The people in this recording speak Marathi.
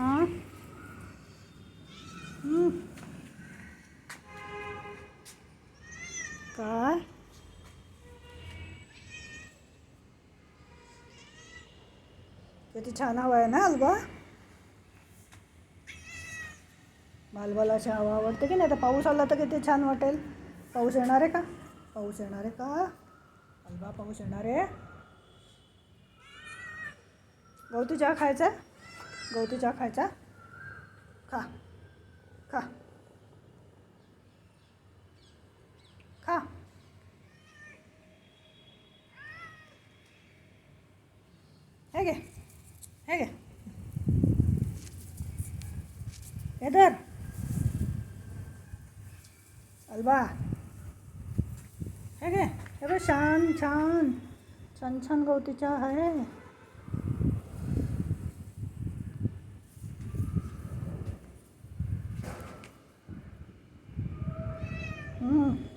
हां। काय किती छान हवा आहे ना अलबा बालबाला अशी हवा आवडते की नाही? तर पाऊस आला तर किती छान वाटेल. पाऊस येणार आहे का? पाऊस येणार आहे का? अलबा पाऊस येणार आहे. गवती चहा खायचा 너도 자 가자. 가. 가. 가. 해게. 해게. 얘들. 알바. 해게. 해봐 샨 샨. 샨찬 가우티자 해. 嗯。